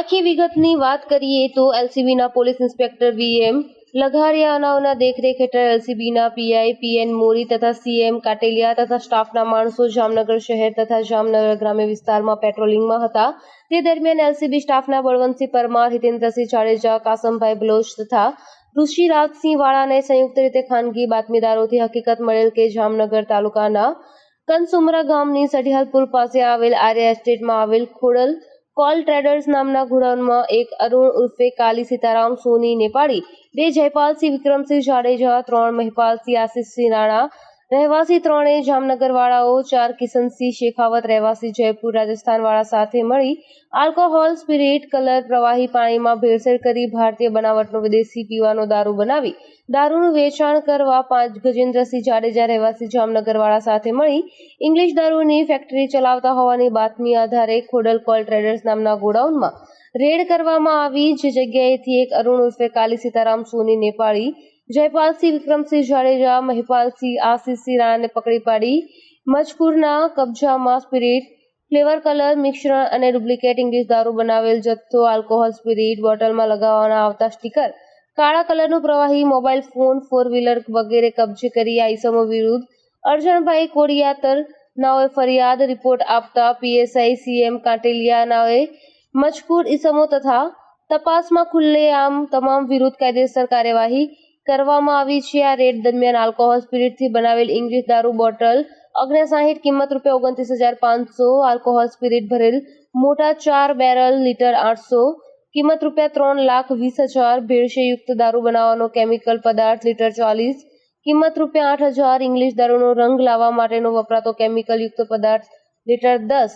આખી વિગતની વાત કરીએ તો એલસીબીના પોલીસ ઇન્સ્પેક્ટર વીએમ લઘારિયા અનાવના દેખરેખ હેઠળ એલસીબીના પીઆઈ પીએન મોરી તથા સીએમ કાટેલિયા તથા સ્ટાફના માણસો જામનગર શહેર તથા જામનગર ગ્રામ્ય વિસ્તારમાં પેટ્રોલિંગમાં હતા. તે દરમિયાન એલસીબી સ્ટાફના બળવંતસિંહ પરમાર, હિતેન્દ્રસિંહ જાડેજા, કાસમભાઈ બલોચ તથા ઋષિ રાજસિંહ વાળાને સંયુક્ત રીતે ખાનગી બાતમીદારોથી હકીકત મળેલ કે જામનગર તાલુકાના કનસુમરા ગામની સઢિયાલપુર પાસે આવેલ આર્ય એસ્ટેટમાં આવેલ ખોડલ કોલ ટ્રેડર્સ નામના ગોડાઉનમાં એક અરુણ ઉર્ફે કાલી સીતારામ, સોની નેપાળી, બે જયપાલસિંહ, વિક્રમસિંહ જાડેજા, ત્રણ મહિપાલસિંહ, આશિષસિંહ રાણા રહેવાસી ત્રણેય જામનગર વાળાઓ ચાર કિશનસિંહ શેખાવત રહેવાસી જયપુર રાજસ્થાન વાળા સાથે મળી આલ્કોહોલ, સ્પિરિટ, કલર, પ્રવાહી પાણીમાં ભેળસેળ કરી ભારતીય બનાવટનો વિદેશી પીવાનો દારૂ બનાવી દારૂનું વેચાણ કરવા પાંચ ગજેન્દ્રસિંહ જાડેજા રહેવાસી જામનગર વાળા સાથે મળી ઇંગ્લિશ દારૂની ફેક્ટરી ચલાવતા હોવાની બાતમી આધારે ખોડલ કોલ ટ્રેડર્સ નામના ગોડાઉનમાં રેડ કરવામાં આવી. જે જગ્યાએથી એક અરુણ ઉર્ફે કાલી સીતારામ સોની નેપાળી જયપાલસિંહ વિક્રમસિંહ જાડેજા, મહિપાલસિંહ આશિષ રાણાને પકડી પાડી. મજકૂરના કબજામાં સ્પિરિટ, ફ્લેવર કલર, મિશ્રણ અને ડુપ્લિકેટ ઇંગ્લિશ દારૂ બનાવેલ જથ્થો, આલ્કોહોલ સ્પિરિટ, બોટલમાં લગાવવાના આવતા સ્ટીકર, કાળા કલરનું પ્રવાહી મોબાઈલ ફોન, ફોર વ્હીલર વગેરે કબજે કરી આ ઈસમો વિરુદ્ધ અર્જણભાઈ કોડિયાતર નાઓએ ફરિયાદ રિપોર્ટ આપતા પીએસઆઈ સીએમ કાટેલિયા નાઓએ મજકૂર ઈસમો તથા તપાસમાં ખુલ્લેઆમ તમામ વિરુદ્ધ કાયદેસર કાર્યવાહી કરવામાં આવી છે. આ રેડ દરમિયાન આલ્કોહોલ સ્પિરિટથી બનાવેલ ઇંગ્લિશ દારૂ બોટલ ઓગણસાઠ કિંમત રૂપિયા ઓગણત્રીસ હજાર પાંચસો, આલ્કોહોલ સ્પિરિટ ભરેલ મોટા ચાર બેરલ લીટર આઠસો, કિંમત રૂપિયા ત્રણ લાખ વીસ હજાર ભેળસેયુક્ત દારૂ બનાવવાનો કેમિકલ પદાર્થ લીટર ચાલીસ, કિંમત રૂપિયા આઠ હજાર, ઇંગ્લિશ દારૂનો રંગ લાવવા માટેનો વપરાતો કેમિકલ યુક્ત પદાર્થ લીટર દસ,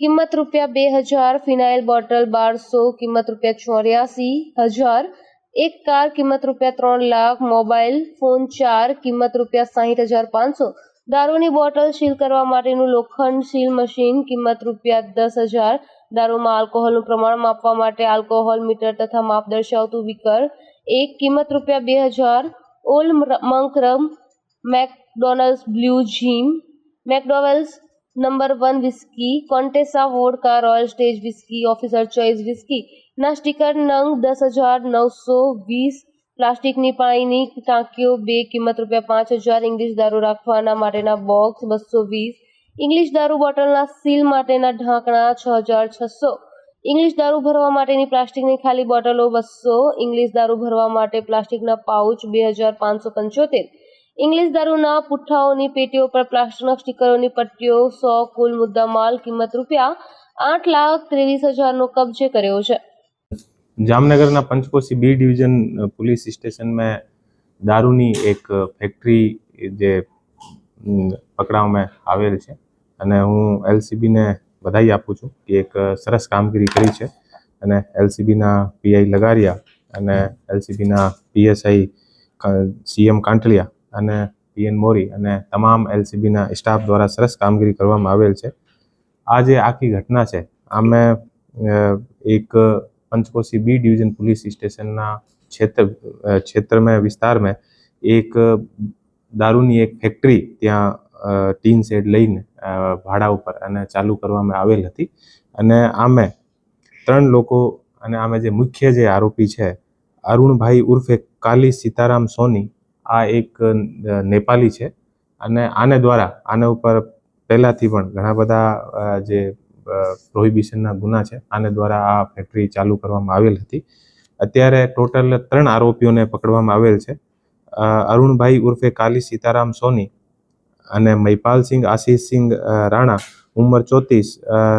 કિંમત રૂપિયા બે હજાર, ફિનાઇલ બોટલ બારસો, કિંમત રૂપિયા ચોર્યાસી હજાર એક કાર કિંમત રૂપિયા ત્રણ લાખ, મોબાઈલ, ફોન ચાર, કિંમત રૂપિયા સાહીઠ હજાર પાંચસો. દારૂની બોટલ સીલ કરવા માટેનું લોખંડ સીલ મશીન, કિંમત રૂપિયા દસ હજાર. દારૂમાં આલ્કોહોલનું પ્રમાણ માપવા માટે આલ્કોહોલ મીટર તથા માપ દર્શાવતું વિકર. એક કિંમત રૂપિયા બે હજાર. Old Monk rum McDonald's Blue Jim. McDowell's number one whisky Contessa vodka Royal Stage whisky Officer Choice whisky ના સ્ટીકર નંગ દસ હજાર નવસો વીસ પ્લાસ્ટિકની પાણીની ટાંકીઓ બે કિંમત રૂપિયા પાંચ હજાર ઇંગ્લિશ દારૂ રાખવાના માટેના બોક્સ બસો વીસ ઇંગ્લિશ દારૂ બોટલના સીલ માટેના ઢાંકણા છ હજાર છસો ઇંગ્લિશ દારૂ ભરવા માટેની પ્લાસ્ટિકની ખાલી બોટલો બસો ઇંગ્લિશ દારૂ ભરવા માટે પ્લાસ્ટિકના પાઉચ બે હજાર પાંચસો પંચોતેર ઇંગ્લિશ દારૂના પુઠ્ઠાઓની પેટીઓ પર પ્લાસ્ટરના સ્ટીકરોની પટ્ટીઓ, સો કુલ મુદ્દા માલ, કિંમત રૂપિયા આઠ લાખ ત્રેવીસ હજારનો કબજે કર્યો છે. જામનગરના પંચકોશી બી ડિવિઝન પોલીસ સ્ટેશન में દારૂની એક ફેક્ટરી જે પકડાવવામાં આવેલ છે. અને હું એલસીબીને બધાઈ આપું છું કે એક સરસ કામગીરી કરી છે. અને એલસીબીના પીઆઈ લગારિયા અને એલસીબીના પીએસઆઈ સીએમ કાંટલિયા અને પીએન મોરી અને તમામ એલસીબીના સ્ટાફ દ્વારા સરસ કામગીરી કરવામાં આવેલ છે. આ જે આખી ઘટના છે, આમે એક પંચકોશી બી ડિવિઝન પોલીસ સ્ટેશનના ક્ષેત્ર ક્ષેત્રમાં વિસ્તારમાં એક દારૂની એક ફેક્ટરી ત્યાં ટીન શેડ લઈને ભાડા ઉપર અને ચાલુ કરવામાં આવેલ હતી. અને આમે ત્રણ લોકો અને આમે જે મુખ્ય જે આરોપી છે, અરુણભાઈ ઉર્ફે કાલી સીતારામ સોની આ એક નેપાલી છે. અને આને દ્વારા, આના ઉપર પહેલાંથી પણ ઘણા બધા જે પ્રોહિબિશનના ગુના છે, આને દ્વારા આ ફેક્ટરી ચાલુ કરવામાં આવેલ હતી. અત્યારે ટોટલ ત્રણ આરોપીઓને પકડવામાં આવેલ છે. અરુણભાઈ ઉર્ફે કાલી સીતારામ સોની અને મહિપાલસિંહ આશીષસિંહ રાણા, ઉંમર ચોત્રીસ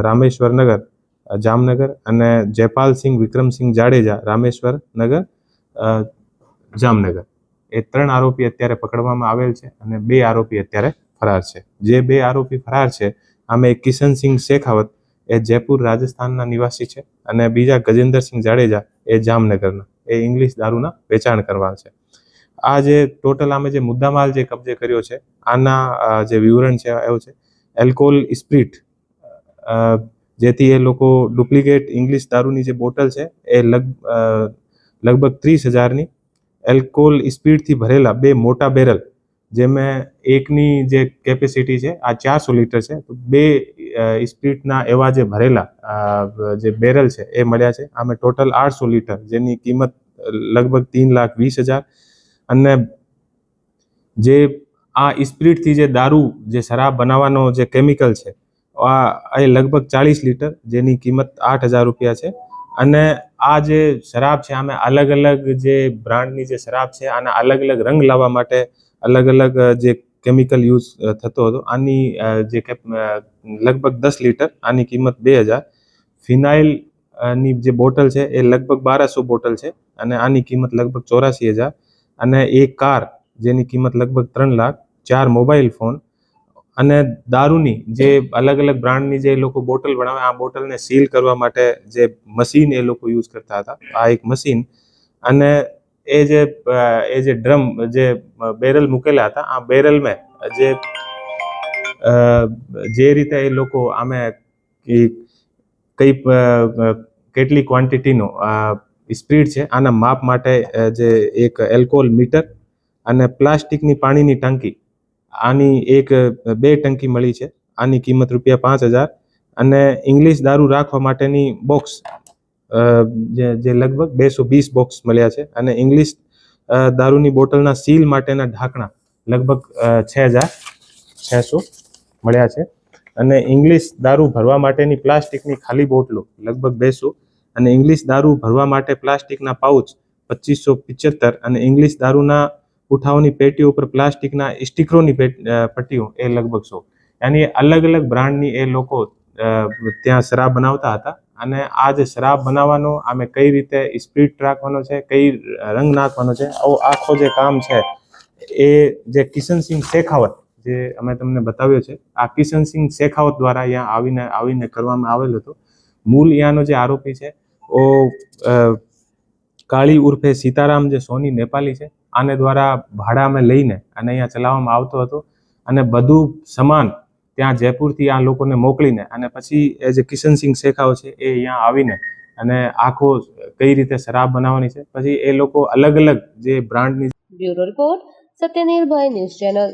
રામેશ્વર નગર જામનગર અને જયપાલસિંહ વિક્રમસિંહ જાડેજા, રામેશ્વર નગર જામનગર. એ ત્રણ આરોપી અત્યારે પકડવામાં આવેલ છે અને બે આરોપી અત્યારે ફરાર છે. જે બે આરોપી ફરાર છે, આમે એક કિશનસિંહ શેખાવત, એ જયપુર રાજસ્થાનના નિવાસી છે અને બીજા ગજેન્દ્રસિંહ જાડેજા એ જામનગરના, એ ઇંગ્લિશ દારૂના વેચાણ કરવા છે. આ જે ટોટલ આમે જે મુદ્દામાલ જે કબજે કર્યો છે, આના જે વિવરણ છે એવું છે, એલ્કોહોલ સ્પ્રિટ જેથી એ લોકો ડુપ્લિકેટ ઇંગ્લિશ દારૂની જે બોટલ છે, એ લગ લગભગ ત્રીસ હજારની એલ્કોહોલ સ્પીડથી ભરેલા બે મોટા બેરલ, જેમાં એકની જે કેપેસિટી છે, આ ચારસો લીટર છે, તો બે સ્પીડના એવા જે ભરેલા જે બેરલ છે, એ મળ્યા છે. આમે ટોટલ આઠસો લીટર, જેની કિંમત લગભગ તીન લાખ વીસ હજાર. અને જે આ સ્પીડથી જે દારૂ, જે શરાબ બનાવવાનો જે કેમિકલ છે, આ, એ લગભગ ચાલીસ લીટર, જેની કિંમત આઠ હજાર રૂપિયા છે. અને આ જે શરાબ છે, આમે અલગ અલગ જે બ્રાન્ડની જે શરાબ છે, આના અલગ અલગ રંગ લાવવા માટે અલગ અલગ જે કેમિકલ યુઝ થતો હતો. આની જે લગભગ દસ લીટર, આની કિંમત બે હજાર. ફિનાઇલની જે બોટલ છે, એ લગભગ બારસો બોટલ છે અને આની કિંમત લગભગ ચોરાસી હજાર. અને એક કાર, જેની કિંમત લગભગ ત્રણ લાખ, ચાર મોબાઈલ ફોન અને દારૂની જે અલગ અલગ બ્રાન્ડની જે લોકો બોટલ બનાવે, આ બોટલને સીલ કરવા માટે જે મશીન એ લોકો યુઝ કરતા હતા. આ એક મશીન અને એ જે એ જે ડ્રમ જે બેરલ મૂકેલા હતા, આ બેરલમાં જે જે રીતે એ લોકો આમે કઈ કેટલી ક્વોન્ટિટીનો સ્પીડ છે, આના માપ માટે જે એક એલ્કોહોલ મીટર અને પ્લાસ્ટિકની પાણીની ટાંકી આની એક બે ટંકી મળી છે. આની કિંમત રૂપિયા પાંચ હજાર. અને ઇંગ્લિશ દારૂ રાખવા માટેની બોક્સ જે લગભગ બેસો વીસ બોક્સ મળ્યા છે. અને ઇંગ્લિશ દારૂની બોટલના સીલ માટેના ઢાંકણા લગભગ છ હજાર છસો મળ્યા છે. અને ઇંગ્લિશ દારૂ ભરવા માટેની પ્લાસ્ટિકની ખાલી બોટલો લગભગ બેસો. અને ઇંગ્લિશ દારૂ ભરવા માટે પ્લાસ્ટિકના પાઉચ પચીસો પિચોતેર. અને ઇંગ્લિશ દારૂના ઉઠાવની પેટી ઉપર પ્લાસ્ટિકના સ્ટીકરોની પટ્ટીઓ, એ લગભગ સો. એની અલગ અલગ બ્રાન્ડની એ લોકો ત્યાં શરાબ બનાવતા હતા. અને આ જે શરાબ બનાવવાનો, આમે કઈ રીતે સ્પીડ રાખવાનો છે, કઈ રંગ નાખવાનો છે, આવો આખો જે કામ છે, એ જે કિશનસિંહ શેખાવત, જે અમે તમને બતાવ્યો છે, આ કિશનસિંહ શેખાવત દ્વારા અહીંયા આવીને આવીને કરવામાં આવેલ હતો. મૂળ અહીંયાનો જે આરોપી છે, ઓ કાળી ઉર્ફે સીતારામ જે સોની નેપાલી છે આને દ્વારા ભાડા અમે લઈને અને અહીંયા ચલાવવામાં આવતો હતો. અને બધું સમાન ત્યાં જયપુરથી આ લોકોને મોકલીને અને પછી એ જે કિશનસિંહ શેખાવ છે એ અહીંયા આવીને અને આખો કઈ રીતે શરાબ બનાવવાની છે. પછી એ લોકો અલગ અલગ જે બ્રાન્ડની bureau report, Satyanirbhay news channel.